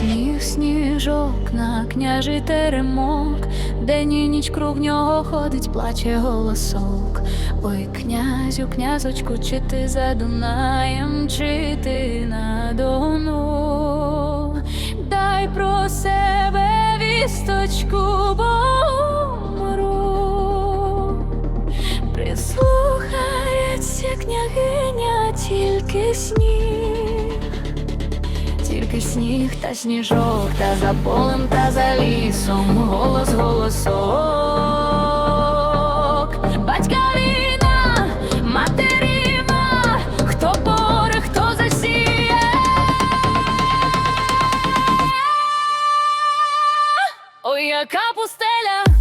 Сніг, сніжок на княжий теремок, День і ніч круг нього ходить, плаче голосок. Ой, князю, князочку, чи ти за Дунаєм, чи ти на Дону? Дай про себе вісточку, бо умру. Прислухається княгиня, тільки сніг, тільки сніг та сніжок, та за полем, та за лісом, голос голосок. Батька війна, матеріна, хто поре, хто засіє. Ой, яка пустеля.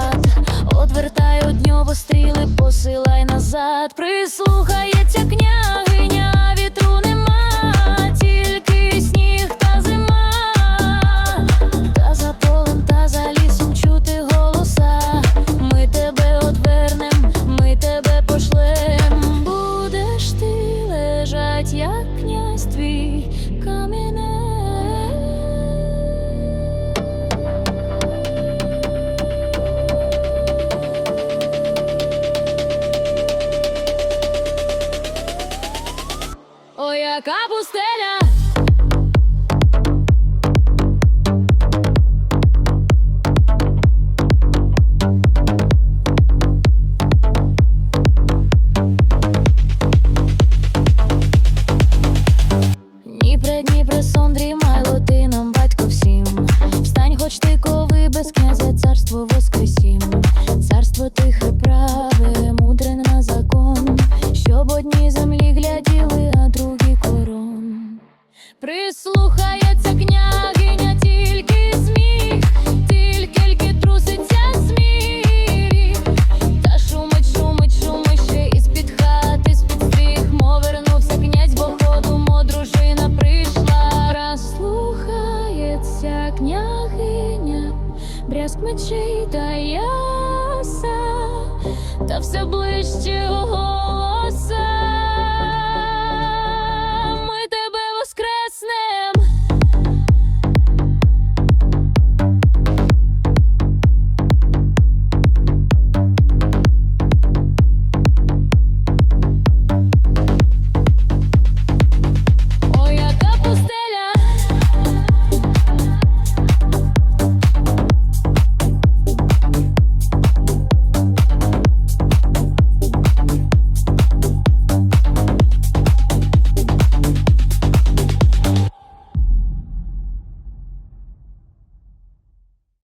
Княжат, одвертай од нього стріли, посилай назад, прислухається княгиня, вітру нема, тільки сніг та зима, та за полем, та за лісом чути голоса. Ми тебе одвернем, ми тебе пошлем. Будеш ти лежать, як князь твій каміне. Яка пустеля. Мечей та яса, та все ближче голоса.